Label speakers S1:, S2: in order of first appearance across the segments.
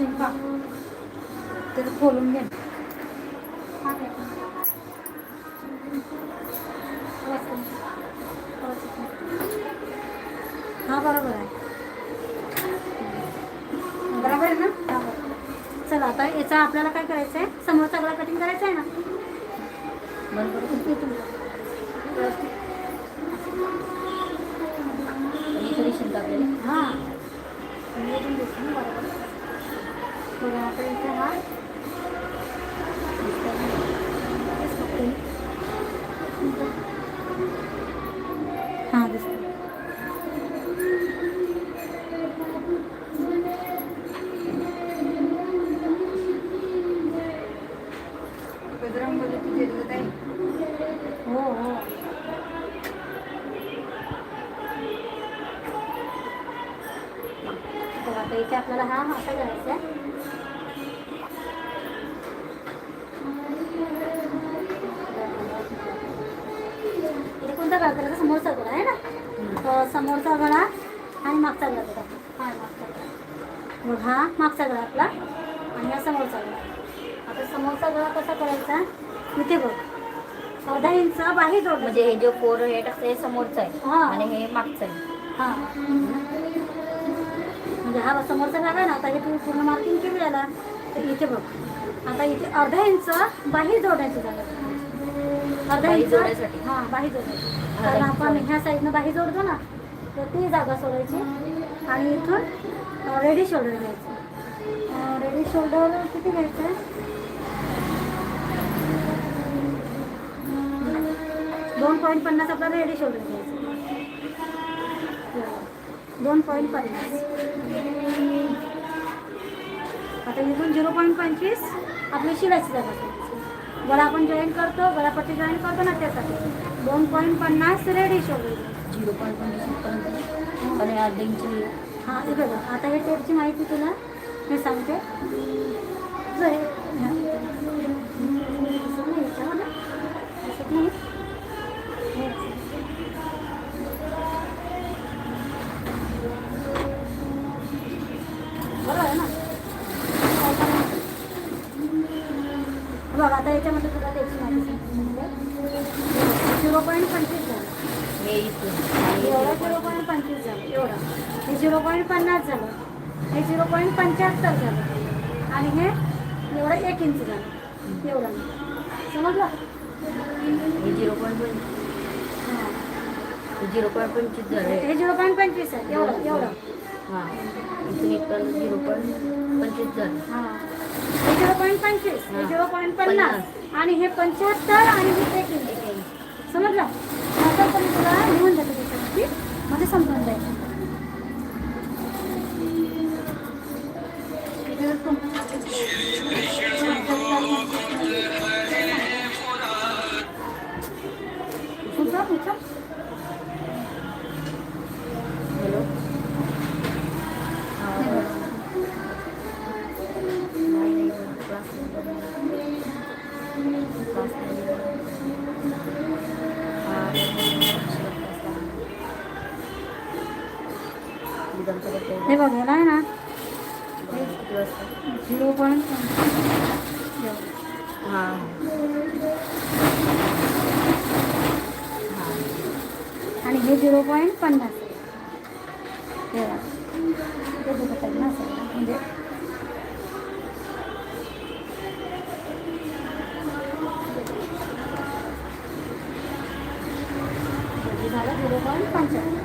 S1: शिंपा. ते खोलून घे. हा बरोबर आहे. बरोबर आहे ना चला आता याचा आपल्याला काय करायचं आहे समोरचा गळा कटिंग करायचा आहे ना?
S2: बरोबर
S1: हां इथून दिसतं ना बरोबर बघा आपण इथं हा समोरचा गळा आणि मागचा गळा. बघा हा मागचा गळा. मग हा मागचा गळा आपला आणि हा समोरचा गळा. आता समोरचा गळा कसा करायचा? इथे बघ. अर्धा इंच बाही जोड
S2: म्हणजे हे जो फोर हेड असतं हे समोरचं आहे
S1: हा.
S2: आणि हे मागचं आहे.
S1: हा. म्हणजे हा समोरचा भाग आहे ना आता हे तुम्ही पूर्ण मार्किंग केली याला तर इथे बघ. आता इथे अर्धा इंच बाही जोडायची जागा अर्धा इंच
S2: जोडायसाठी.
S1: हा बाही जोडायची. कारण आपण ह्या साईडनं बाही जोडतो ना तर ती जागा सोडायची आणि इथून रेडी शोल्डर घ्यायचं. रेडी शोल्डर किती घ्यायचं? आहे दोन पॉईंट पन्नास आपल्याला रेडी शोल्डर घ्यायचं. दोन पॉईंट पन्नास. आता इथून झिरो पॉईंट पंचवीस आपली शिवायची जागा सोडायची. गळा आपण जॉईन करतो गळापट्टी जॉईन करतो ना त्यासाठी. दोन पॉईंट पन्नास रेडी शोल्डर
S2: झिरो पॉईंट पंचवीस आणि अर्धा इंच
S1: हां हे बघा आता हे टेपची माहिती तुला मी सांगते. जर हे- असं नाही बरोबर आहे ना? बघ आता याच्यामध्ये तुला त्याची माहिती सांगते. झिरो पॉईंट पंचवीस.
S2: हे इथून
S1: एवढा झिरो पॉईंट पंचवीस झालं. एवढा हे झिरो पॉईंट पन्नास झालं हे झिरो पॉईंट पंच्याहत्तर झालं. आणि हे एवढं एक इंच झालं एवढं समजलं
S2: हे झिरो पॉईंट पंचवीस झिरो पॉईंट पंचवीस झाले
S1: हे झिरो पॉईंट पंचवीस आहे एवढं एवढं
S2: हां इथून इथपर्यंत झिरो पॉईंट पंचवीस झालं
S1: हां हे झिरो पॉईंट पंचवीस हे झिरो पॉईंट पन्नास. आणि हे पंच्याहत्तर आणि हे एक इंच. समजलं? आता पण तुला लिहून देतो त्याच्यावरती मध्ये समजून
S2: हे
S1: बघा.
S2: हे
S1: दुखत आहे ना असं म्हणजे हे झालं झिरो पॉईंट पंच्याण्णव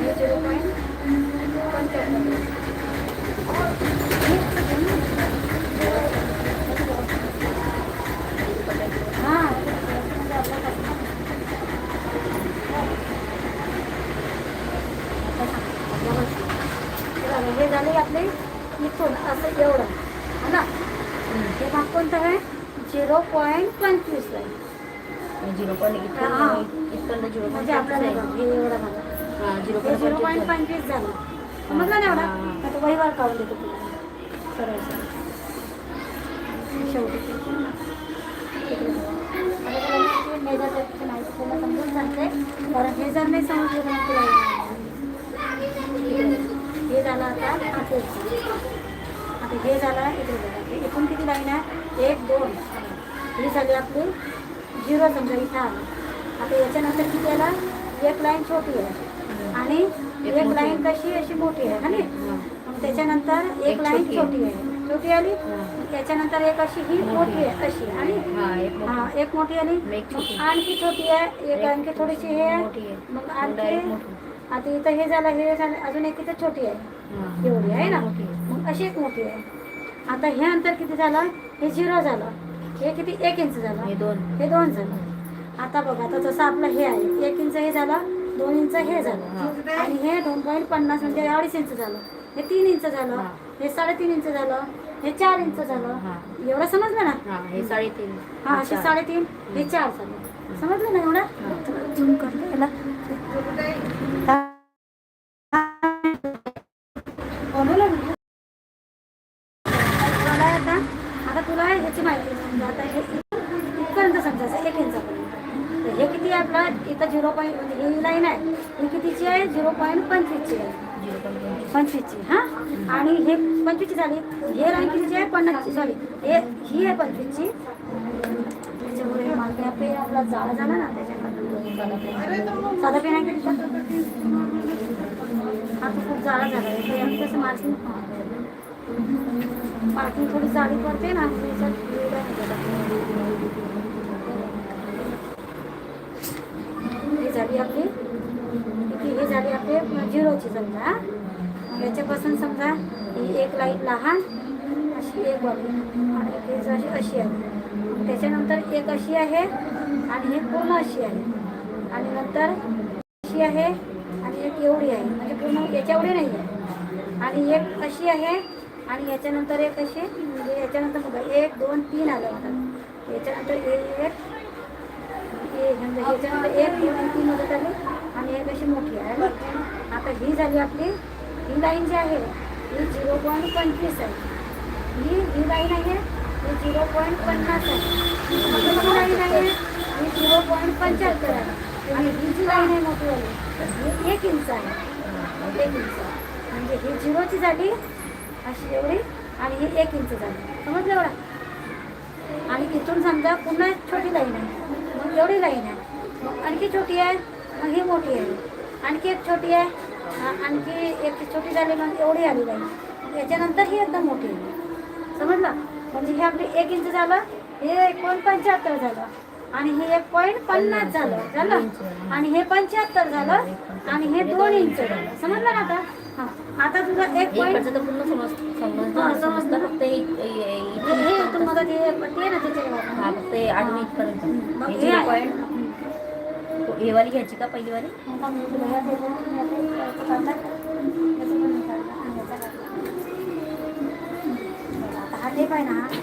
S1: हे झिरो पॉईंट हां हे झाले आपले इथून असं एवढं. है ना? हे भाग कोणतं आहे? झिरो पॉईंट पंचवीस आहे.
S2: झिरो पॉईंट
S1: हां.
S2: इथपर्यंत झिरो
S1: म्हणजे
S2: पॉईंट
S1: आपल्याला एवढं भाग
S2: झिरो
S1: हे झिरो
S2: पॉईंट
S1: पॉईंट पंचवीस. झालं. समजलं ना एवढा. आता वहिवार काढून देतो तुला. सरळ सरळ. शेवटी. मेजर समजून सांगते. कारण हे जर नाही समजलं तर मग तुला येणार नाही. हे झालं आता आता हे झालं इथे झालं. एकूण किती लाईन आहे? एक दोन. ही झाली आपली झिरो समजा इथं आलं. आता याच्यानंतर किती आला? एक लाईन छोटी आहे. आणि
S2: एक
S1: लाईन कशी अशी मोठी आहे हा मग त्याच्यानंतर एक लाईन
S2: छोटी
S1: आहे. छोटी आली? त्याच्यानंतर एक अशी ही मोठी आहे. अशी आणि
S2: हा एक मोठी.
S1: आली. आणखी छोटी आहे. एक आणखी थोडीशी हे आहे. मग आणखी. आता इथं हे झालं हे झालं अजून एक इथं छोटी आहे. एवढी आहे ना. मग अशी एक मोठी आहे. आता हे अंतर किती झालं? हे झिरो झालं. हे किती? एक इंच झालं.
S2: हे दोन.
S1: हे दोन झालं. आता बघा आता जसं आपलं हे आहे एक इंच हे झालं दोन इंच हे झालं. आणि हे दोन पॉईंट पन्नास म्हणजे अडीच इंच झालं. हे तीन इंच झालं.
S2: हा.
S1: साडेतीन इंच झालं. हे चार इंच झालं. एवढं समजलं ना?
S2: हा साडेतीन.
S1: हा असे. साडेतीन हे चार झालं. समजलं ना एवढं? झूम करतो झिरो पॉईंट म्हणजे ही लाईन आहे ही कितीची आहे? झिरो पॉईंट पंचवीसची आहे. पंचवीसची हां? आणि हे पंचवीसची झाली. हे लाईन कितीची आहे? पन्नासची. सॉरी हे ही आहे पंचवीसची. त्याच्यामुळे मागे पेन आपला जाळा झाला ना त्याच्यामध्ये साधा पेन आहे का हा तो खूप जाळा झाला. आहे कसं मार्किंग मार्किंग थोडी जाडी पडते ना त्याच्यात वेगळं आहे त्याला. ही झाली आपली. किती ही झाली आपली झिरोची समजा याच्यापासून समजा ही एक लाइट लहान अशी एक वाली. आणि ही अशी आहे. त्याच्यानंतर एक अशी आहे आणि ही पूर्ण अशी आहे. आणि नंतर अशी आहे आणि एक एवढी आहे. म्हणजे पूर्ण याच्या एवढी नाही आहे. आणि एक अशी आहे आणि याच्यानंतर एक अशी म्हणजे याच्यानंतर बघा एक दोन तीन आलं म्हणतात याच्यानंतर एक एक दोन तीन मदत आली आणि एक अशी मोठी आहे आता ही झाली आपली ही लाईन जी आहे ही झिरो पॉईंट पंचवीस आहे ही ही लाईन आहे ही झिरो पॉईंट पन्नास आहे ही लाईन आहे ही झिरो पॉईंट पंच्याहत्तर आहे आणि ही जी लाईन आहे मोठी वाली ही एक इंच आहे एक इंच म्हणजे ही झिरोची झाली अशी एवढी आणि ही एक इंच झाली समजलं एवढा आणि तिथून समजा पुन्हा एक छोटी लाईन आहे मग एवढी लाईन आहे आणखी छोटी आहे मग ही मोठी आहे. आणखी एक छोटी आहे आणखी एक छोटी झाली मग एवढी आली लाईन याच्यानंतर ही एकदम मोठी आहे. समजलं? म्हणजे हे आपली एक इंच झालं हे एक पॉईंट पंच्याहत्तर झालं आणि हे एक पॉईंट पन्नास झालं. झालं. आणि हे पंच्याहत्तर झालं आणि हे दोन इंच झालं. समजलं ना आता? हां. आता तुझं एक पॉईंट हा,
S2: समजतं फक्त हे- हे- हे-
S1: हे हे इथून मदत हे ते ना त्याच्यावर
S2: हा फक्त हे इथपर्यंत
S1: मग
S2: हे
S1: हे आहे.
S2: पॉईंट हे वाली घ्यायची का पहिली वाली.
S1: याचं पण हा हा हे.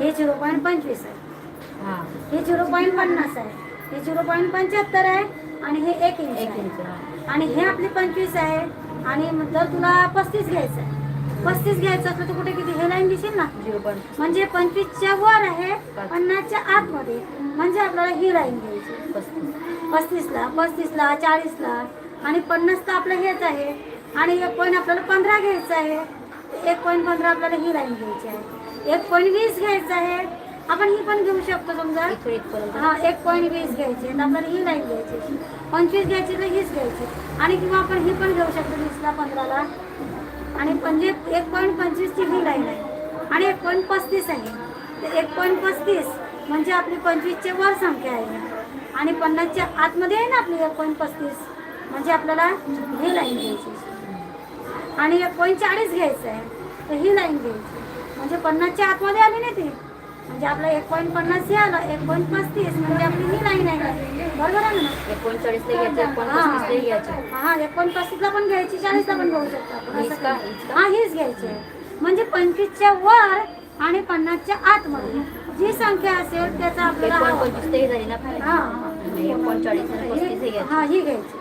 S1: हे झिरो पॉईंट पंचवीस आहे
S2: हा
S1: हे झिरो पॉईंट पन्नास आहे हे झिरो पॉईंट पंच्याहत्तर आहे आणि हे एक इंच
S2: एक
S1: आहे.
S2: इंच हा.
S1: आणि हे आपली पंचवीस आहे आणि जर तुला पस्तीस घ्यायचं आहे पस्तीस घ्यायचं असलं तर कुठे किती? हे लाईन दिसेल ना?
S2: झिरो पॉईंट
S1: म्हणजे पंचवीसच्या वर आहे पन्नासच्या आतमध्ये. म्हणजे आपल्याला ही लाईन घ्यायची.
S2: पस्तीस.
S1: पस्तीसला पस्तीसला चाळीसला. आणि पन्नास तर आपलं हेच आहे. आणि एक पॉईंट आपल्याला पंधरा घ्यायचं आहे. एक पॉईंट पंधरा आपल्याला ही लाईन घ्यायची आहे. एक पॉईंट वीस घ्यायचं आहे. आपण ही पण घेऊ शकतो समजा. हा एक पॉईंट वीस घ्यायची तर आपल्याला ही लाईन घ्यायची पंचवीस घ्यायची तर हीच घ्यायची आणि किंवा आपण ही पण घेऊ शकतो वीसला पंधराला. आणि पंजे एक पॉईंट पंचवीसची ही लाईन आहे आणि एक पॉईंट पस्तीस आहे. तर एक पॉईंट पस्तीस म्हणजे आपली पंचवीसचे वर संख्या आहे. आणि पन्नासच्या आतमध्ये आहे ना आपली एक पॉईंट पस्तीस? म्हणजे आपल्याला ही लाईन घ्यायची. आणि एक पॉईंट चाळीस घ्यायचं आहे. तर ही लाईन घ्यायची. म्हणजे पन्नासच्या आतमध्ये आली नाही ती? म्हणजे आपलं एक पॉईंट पन्नास हे आलं एक पॉईंट पस्तीस म्हणजे आपली ही लाईन आहे. बरोबर आहे ना?
S2: एकोणचाळीसला घ्यायचं
S1: हा.
S2: घ्यायचं
S1: हा एकोण पस्तीसला पण घ्यायची चाळीसला पण घेऊ शकतो आपण असं
S2: का?
S1: हा हीच घ्यायची आहे. म्हणजे पंचवीसच्या वर आणि पन्नासच्या आतमध्ये. जी संख्या असेल त्याचा आपल्याला हा
S2: झाली ना आणि एकोणचाळीस आणि पस्तीस हे घ्यायचं.
S1: हा ही घ्यायची.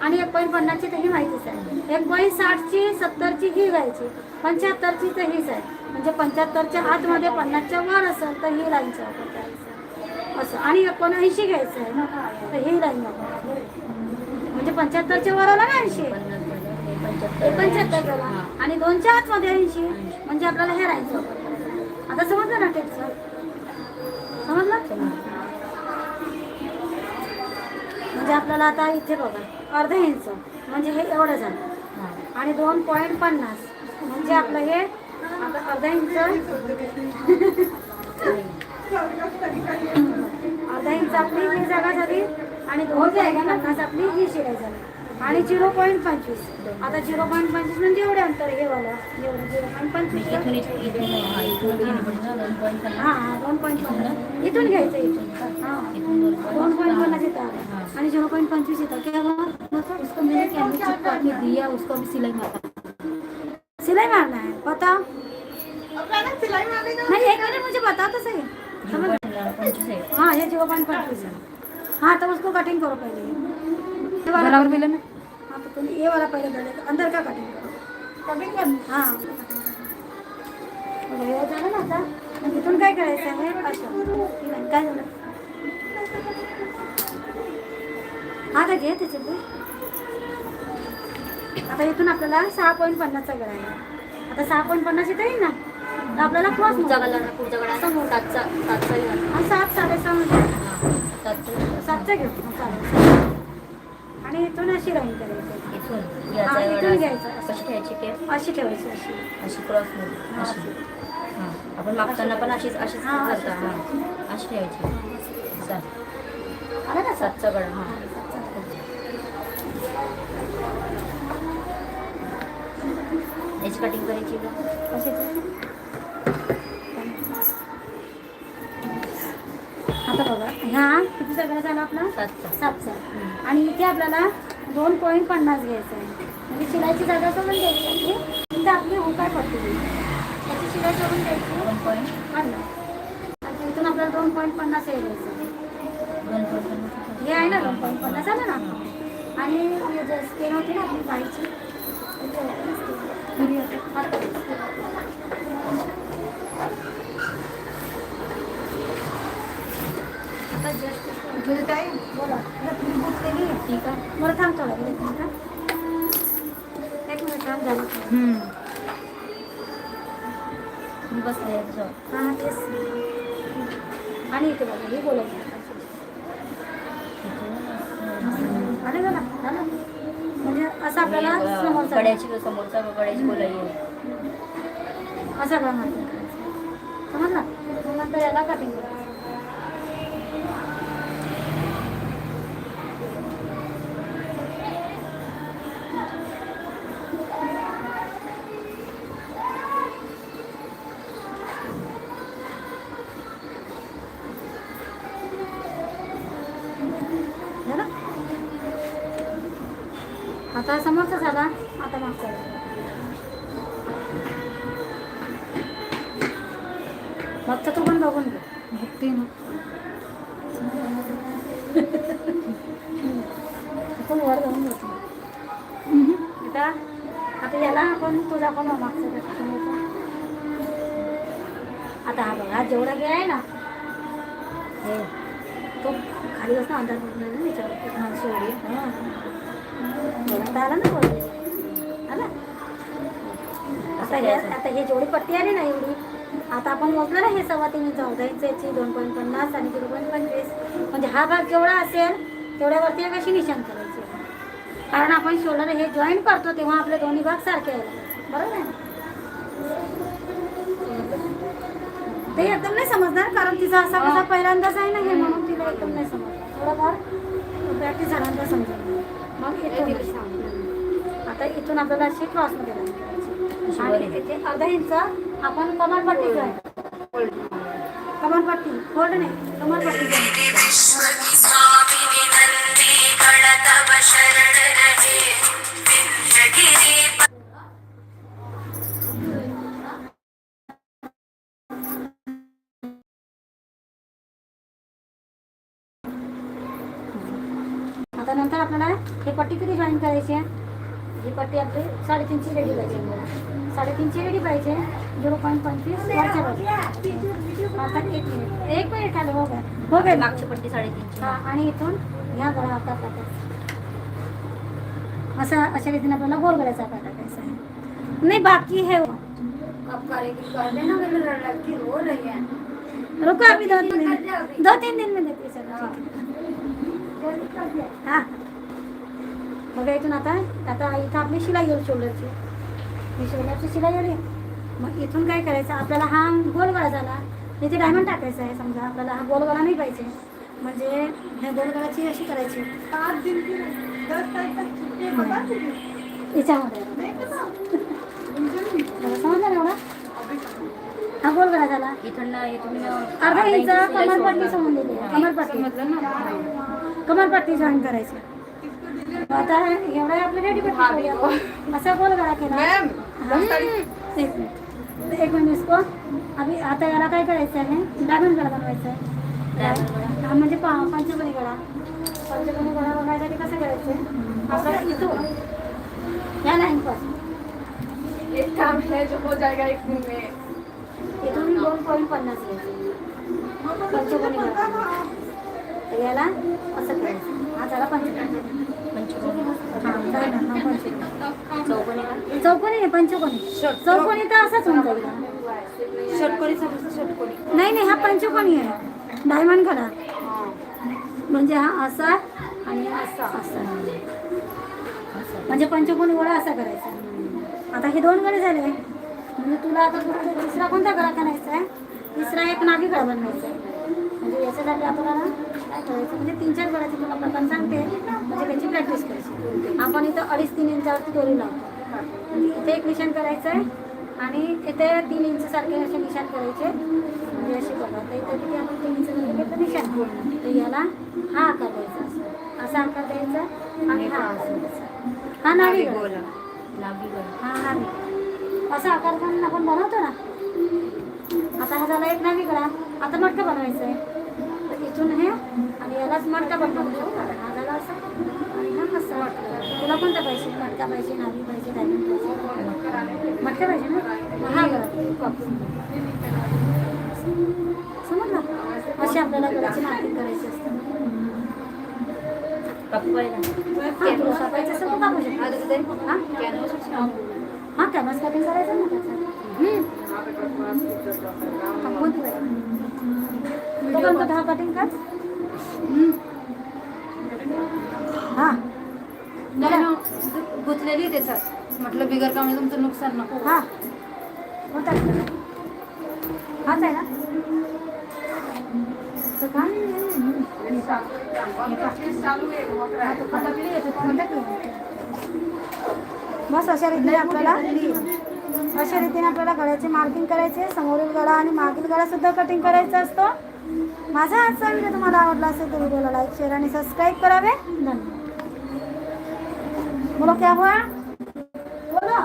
S1: आणि एक पॉईंट पन्नासची तर ही माहितीच आहे. एक पॉईंट साठची सत्तरची ही घ्यायची. पंच्याहत्तरची तर हीच आहे. म्हणजे पंच्याहत्तरच्या आतमध्ये पन्नासच्या वर असेल तर ही लाईन वापर असं. आणि एकोणऐंशी घ्यायचं आहे ना. तर ही लाईन वापरायची म्हणजे पंच्याहत्तरच्या वर आला ना ऐंशी.
S2: पंच्याहत्तर
S1: आणि दोनच्या आतमध्ये ऐंशी. म्हणजे आपल्याला हे राहायचं आता समजलं ना टेक्सचं समजलं? म्हणजे आपल्याला आता इथे बघा. अर्धा इंच. म्हणजे हे एवढं झालं. आणि दोन पॉईंट पन्नास. म्हणजे आपलं हे अर्धा इंच अर्धा इंच आपली ही जागा झाली आणि दोन पॉईंट पन्नास आपली ही शिलाई झाली. आणि झिरो पॉईंट पंचवीस. आता झिरो पॉईंट पंचवीस म्हणजे एवढे अंतर हे वाला. एवढं झिरो पॉईंट पंचवीस.
S2: दोन
S1: हां दोन पॉईंट पन्नास इथून घ्यायचं इथून. हां.
S2: दोन
S1: पॉईंट पन्नास येतं आणि झिरो पॉईंट पंचवीस येतं केव्हा
S2: उसको मैंने कैमरे उसको सिलाई मारता
S1: सिलाई मारना है बताओ। नहीं एक मिनट मुझे बताओ तो सही।
S2: है
S1: हाँ ये ज़ीरो पॉइंट पंचवीस है हाँ तो उसको कटिंग करो पहले। ये वाला
S2: बराबर मिला ना?
S1: हाँ तो तुम ये वाला पहले डाले अंदर का कटिंग करो। कटिंग कर हाँ? बघा, हे झालं ना आता मग इथून काय करायचं आहे असं काय झालं आता घे त्याच्यात दे. आता इथून आपल्याला सहा पॉईंट पन्नासचा गळा आहे. आता सहा पॉईंट पन्नास इथे येईल ना तर आपल्याला क्रॉस
S2: पुढचा गला ना पुढचा गळा
S1: समोर.
S2: सातचा सातचा घ्या
S1: हा सात साडेसहा
S2: हा, सातचा.
S1: सातचा घेऊ. चालेल. आणि इथून अशी राईन करायची
S2: इथून
S1: हा,
S2: याचा
S1: इथून
S2: एवढा
S1: घ्यायचं.
S2: कशी टेप
S1: अशी ठेवायची अशी.
S2: अशी क्रॉस
S1: हा,
S2: अशी.
S1: अशी.
S2: हा आपण मागताना पण अशीच अशीच
S1: हा,
S2: करता.
S1: अशीच
S2: हा अशी ठेवायची. चाल
S1: आलं ना सात
S2: सातचा गळा हा. याची कटिंग करायची का?
S1: आता बघा. ह्या किती सगळं झालं आपला?
S2: सातचा
S1: सातचा आणि इथे आपल्याला दोन पॉईंट पन्नास घ्यायचं आहे. म्हणजे शिलाईची जागा सोडून द्यायची इथे आपली उकाय पडते. त्याची शिलाई सोडून द्यायची
S2: दोन पॉईंट
S1: पन्नास. आणि इथून आपल्याला दोन पॉईंट पन्नास हे घ्यायचं
S2: दोन पॉईंट पन्नास.
S1: हे आहे ना? दोन पॉईंट पन्नास आलं ना? आणि स्केन होती ना आपली बाईची इथे बोला तुम्ही
S2: ठीक आहे
S1: एक मिनिट एक झालं
S2: मी बसले याच्यावर.
S1: हां तेच आणि इथे बघा हे बोलायचं असं आपल्याला समोरचा
S2: कड्याची समोरचा गोलाई आहे
S1: असा करायचं समजलं? मग नंतर याला कटिंग आता समोरचा झाला आता मागचा. झाला फक्त तू पण बघून घे
S2: बघते ना.
S1: आपण वर जाऊन बसलो आता आता याला आपण तुझा पण मागचा आता हा बघा जेवढा वेळ आहे ना. हे तो खाली बसणं अंदाज बघणार ना त्याच्यावरती हा सोडी हां. बघा आला ना आला आता हे आता हे जेवढी पट्टी आली ना एवढी? आता आपण मोजलं ना हे सव्वा तीन इंच. चौदा इंचाची दोन पॉईंट पन्नास आणि झिरो पॉईंट पंचवीस. म्हणजे हा भाग जेवढा असेल तेवढ्यावरती एक अशी निशाण करायची. कारण आपण शोल्डर हे जॉईन करतो तेव्हा आपले दोन्ही भाग सारखे आहेत बरोबर आहे? ते एकदम नाही समजणार कारण तिचा असा कसा पहिल्यांदाच आहे ना हे म्हणून तिला एकदम नाही समजणार. थोडंफार प्रॅक्टिस झाल्यानंतर समजेल. मग इथून आता इथून आपल्याला अशी क्रॉसमध्ये आणि इथे अर्धा इंच आपण कमरपट्टी कमरपट्टी होल्ड नाही कमरपट्टी साडेतीनशे रेडी पाहिजे आपल्याला. साडेतीनशे रेडी पाहिजे झिरो पॉईंट पंचवीस वरच्या बाजूला. आता एक मिनिट। एक मिनिट खाली हो गया। हो गया।
S2: मागची पट्टी साडेतीनशे
S1: हा आणि इथून ह्या गळा आता टाकायचा असा अशा रीतीने आपल्याला गोल गळ्याचा आकार टाकायचा आहे. नाही बाकी है
S2: है.
S1: रुको अभी दो तीन दिन दो तीन दिन में देते चलो ठीक हा। बघा इथून आता? आता इथं आपली शिलाई येईल शोल्डरची ही शोल्डरची शिलाई आली मग इथून काय करायचं? आपल्याला हा गोल गळा झाला. इथे डायमंड टाकायचं आहे समजा. आपल्याला हा गोल गळा नाही पाहिजे. म्हणजे ह्या गोल गळाची अशी करायची? याच्यामध्ये. समजलं एवढा? हा गोल गळा झाला.
S2: इथून
S1: अर्धा इंच कमरपट्टी समजून दिली. कमरपट्टी.
S2: समजलं ना.
S1: कमरपट्टी जॉईन करायची. आता एवढा आपलं रेडी पट्टी असा गोल गळा केला
S3: मैम
S1: हाँ, एक मिनिट. इसको. अभी आता याला काय करायचं आहे डायमंड गळा बनवायचा आहे म्हणजे पा पंचकोनी गळा पंचकोनी गळा बनवायसाठी कसं करायचं? आहे आपल्याला इथून या लाईनपासून
S3: एक काम है जो हो जाएगा एक दिन में
S1: इथून दोन पॉईंट पन्नास घ्यायचे पंचकोनी गळा याला असं करायचं. हा झाला पंचकोनी
S2: चौकोनी
S1: नाही पंचकोनी. चौकोनी तर असाच होऊन जाईल.
S2: षटकोनी
S1: नाही नाही हा पंचकोनी आहे. Diamond colour. म्हणजे हा असा आणि असा. असा म्हणजे पंचकोनी गोळा असा करायचा. आता हे दोन गळे झाले. म्हणजे तुला आता तिसरा कोणता गळा करायचा आहे? तिसरा एक नागी गळा बनवायचा आहे. म्हणजे याच्यासाठी आपल्याला काय करायचं म्हणजे तीन चार गळ्याची तुला प्रकार सांगते. म्हणजे त्याची प्रॅक्टिस करायची. आपण इथं अडीच तीन इंचावरती दोरी लावतो. म्हणजे इथे एक निशाण करायचं आहे आणि इथे तीन इंच सारखे असे निशाण करायचे. म्हणजे असे बघा. तर इथे आपण तीन इंच झाले तर निशाण. तर याला हा आकार द्यायचा असं असा आकार द्यायचा आणि हा हा
S2: नाभी गोला
S1: हा नावी असा आकार पण आपण बनवतो ना. आता हा झाला एक नावी गळा. आता मटका बनवायचा आहे तर इथून हे आणि यालाच मडका पण बनवतो. हा झाला असा आणि हा असा तुला कोणता पाहिजे? मटका पाहिजे नावी पाहिजे डायमंड पाहिजे? मटका पाहिजे ना? मग हा समजलं? अशी आपल्याला गळ्याची मार्किंग करायची असते
S2: कपवायला
S1: हा, तुला कॅनव्हास कटिंग करायचं ना त्याचं. हम्म. कटिंग कर? हा. कटिंग कर हम्म. हा
S2: गुंतलेली त्याच्यात. म्हटलं बिगर कामाने तुमचं नुकसान नको.
S1: हा. कोणता हाच आहे ना? तो का? बस अशा रीतीने आपल्याला अशा रीतीने आपल्याला गळ्याची मार्किंग करायची. समोरील गळा आणि मागील गळा सुद्धा कटिंग करायचा असतो. माझा आजचा व्हिडिओ तुम्हाला आवडला असेल तर व्हिडिओला लाईक शेअर आणि सबस्क्राईब करावे धन्यवाद. बोलो क्या हुआ? बोलो.